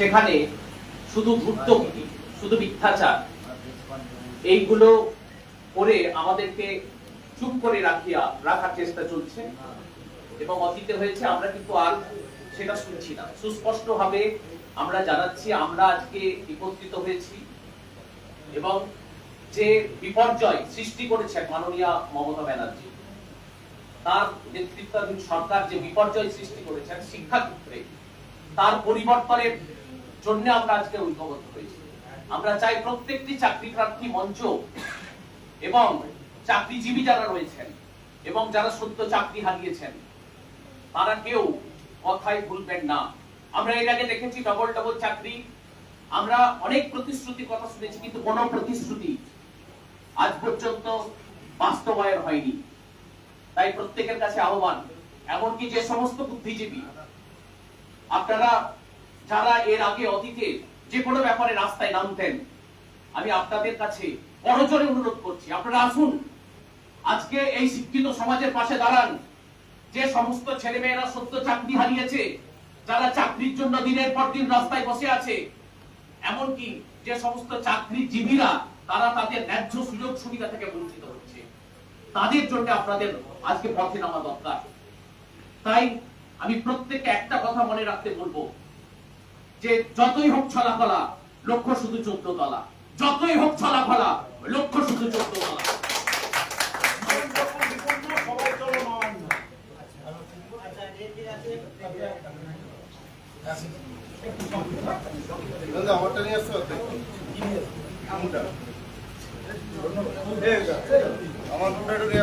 সেখানে শুধু ভুক্তভোগী শুধু মিথ্যাচার, এইগুলো করে আমাদেরকে চুপ করে রাখিয়া, রাখার চেষ্টা চলছে। এবং অতীতে হয়েছে, আমরা কিন্তু আর সেটা শুনছি না। সুস্পষ্ট ভাবে আমরা জানাচ্ছি, আমরা আজকে একত্রিত হয়েছি। এবং যে বিপর্যয় সৃষ্টি করেছে মাননীয় মমতা ব্যানার্জি, তার নেতৃত্বাধীন সরকার যে বিপর্যয় সৃষ্টি করেছেন শিক্ষাক্ষেত্রে, তার পরিবর্তনের জন্য আমরা আজকে ঐক্যবদ্ধ হয়েছি। আমরা চাই প্রত্যেকটি চাকরি প্রার্থী মঞ্চ এবং চাকরিজীবী যারা রয়েছেন এবং যারা সত্য চাকরি হারিয়েছেন, তারা কেউ কথাই ভুলবেন না। আমরা এর আগে দেখেছি ডবল ডবল চাকরি। আমরা অনেক প্রতিশ্রুতির কথা শুনেছি, কিন্তু কোনো প্রতিশ্রুতি আজ পর্যন্ত বাস্তবায়ন হয়নি। তাই প্রত্যেকের কাছে আহ্বান, এমনকি যে সমস্ত বুদ্ধিজীবী, আপনারা যারা এর আগে অতীতে যে কোনো ব্যাপারে রাস্তায় নামতেন, আমি আপনাদের কাছে বড়জোরে অনুরোধ করছি। আপনারা আসুন। আজকে এই শিক্ষিত সমাজের পাশে দাঁড়ান। যে সমস্ত ছেলেমেয়েরা সত্য চাকরি হারিয়েছে, যারা চাকরির জন্য দিনের পর দিন রাস্তায় বসে আছে, এমনকি যে সমস্ত চাকরিজীবীরা, তারা তাদের ন্যায্য সুযোগ সুবিধা থেকে বঞ্চিত হচ্ছে। তাদের জন্য আপনাদের আজকে পথে নামা দরকার। তাই আমি প্রত্যেককে একটা কথা মনে রাখতে বলব। যে যতই হোক ছলাফলা লক্ষ্য শুধু চোদ্দ তলা। যতই হোক ছলাফলা লক্ষ্য শুধু চোদ্দ তলা। আমারটা নিয়ে আসছো আমার নিয়ে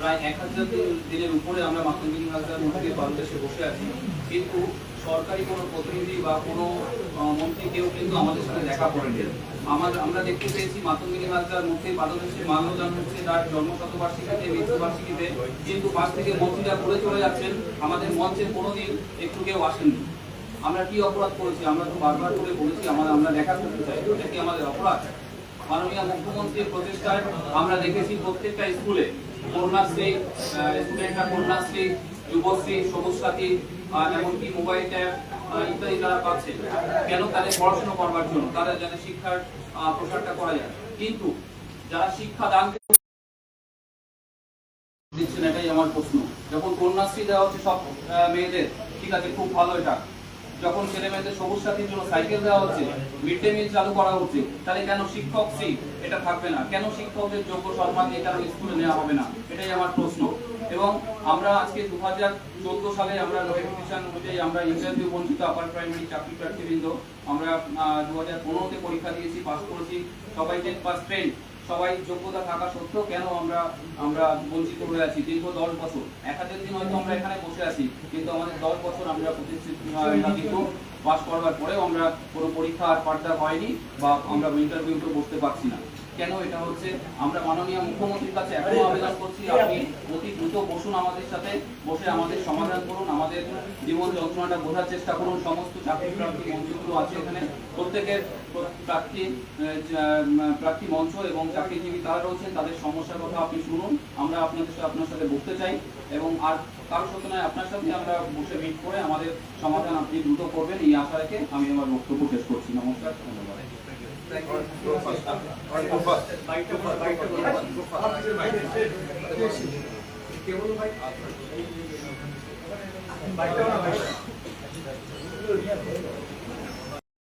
প্রায় এক হাজার দিনের উপরে আমরা মাতঙ্গিনী হাজার মধ্যে বাংলাদেশে বসে আছি। কিন্তু সরকারি কোনো প্রতিনিধি বা কোনো মন্ত্রী কেউ কিন্তু আমাদের সাথে দেখা করেনি আমার, আমরা দেখতে পেয়েছি মাতঙ্গিনী হাজার মধ্যে বাংলাদেশে মাল্যদান হচ্ছে তার জন্ম শতবার্ষিকীতে মৃত্যুবার্ষিকীতে। কিন্তু পাশ থেকে মন্ত্রীরা ঘুরে চলে যাচ্ছেন, আমাদের মঞ্চে কোনোদিন একটু কেউ আসেননি। আমরা কি অপরাধ করেছি? আমরা তো বারবার করে বলেছি আমরা আমরা দেখা করতে চাই। এটা কি আমাদের অপরাধ? মাননীয় মুখ্যমন্ত্রীর প্রচেষ্টায় আমরা দেখেছি প্রত্যেকটা স্কুলে কন্যাশ্রী স্টুডেন্টরা কন্যাশ্রী, যুবশ্রী সবুজ সাথী এমনকি মোবাইল ট্যাব ইত্যাদি তারা পাচ্ছে, কেন তাদের পড়াশোনা করবার জন্য, তাদের যাতে শিক্ষার প্রসারটা করা যায়। কিন্তু যারা শিক্ষা দান দিচ্ছেন, এটাই আমার প্রশ্ন। যখন কন্যাশ্রী দেওয়া হচ্ছে সব মেয়েদের, ঠিক আছে, খুব ভালো এটা। যখন ছেলে মেয়েদের সবুজ সাথীর জন্য সাইকেল দেওয়া হচ্ছে মিড ডে মিল চালু করা হচ্ছে তাহলে কেন শিক্ষক শ্রী এটা থাকবে না। কেন শিক্ষকদের যোগ্য সম্মান দিয়ে কেন স্কুলে নেওয়া হবে না? এটাই আমার প্রশ্ন। এবং আমরা আজকে দু হাজার চোদ্দ সালে আমরা নোটিফিকেশন অনুযায়ী আমরা ইন্টারভিউ বঞ্চিত আপার প্রাইমারি চাকরি প্রার্থীবৃন্দ, আমরা দু হাজার পনেরোতে পরীক্ষা দিয়েছি পাস করেছি। সবাই টেন পাস ট্রেন সবাই যোগ্যতা থাকা সত্ত্বেও কেন আমরা আমরা বঞ্চিত হয়ে আছি? দীর্ঘ দশ বছর। এক হাজার দিন হয়তো আমরা এখানে বসে আছি, কিন্তু আমাদের দশ বছর আমরা প্রতিষ্ঠিত পাশ করবার পরেও আমরা কোনো পরীক্ষা আর পাঠদার হয়নি বা আমরা ইন্টারভিউতে বসতে পারছি না। কেন এটা হচ্ছে? আমরা মাননীয় মুখ্যমন্ত্রীর কাছে এখনও আবেদন করছি আপনি অতি দ্রুত বসুন আমাদের সাথে বসে আমাদের সমাধান করুন আমাদের জীবন যন্ত্রণাটা বোঝার চেষ্টা করুন সমস্ত চাকরি প্রার্থী মঞ্চগুলো আছে এখানে। প্রত্যেকের প্রার্থী প্রার্থী মঞ্চ এবং চাকরিজীবী তারা রয়েছেন তাদের সমস্যার কথা আপনি শুনুন। আমরা আপনাদের সাথে আপনার সাথে বসতে চাই এবং আর কারোর সাথে নয় আপনার সাথে আমরা বসে মিট করে আমাদের সমাধান আপনি দ্রুত করবেন, এই আশা রেখে আমি আমার বক্তব্য শেষ করছি। নমস্কার, ধন্যবাদ। কেবল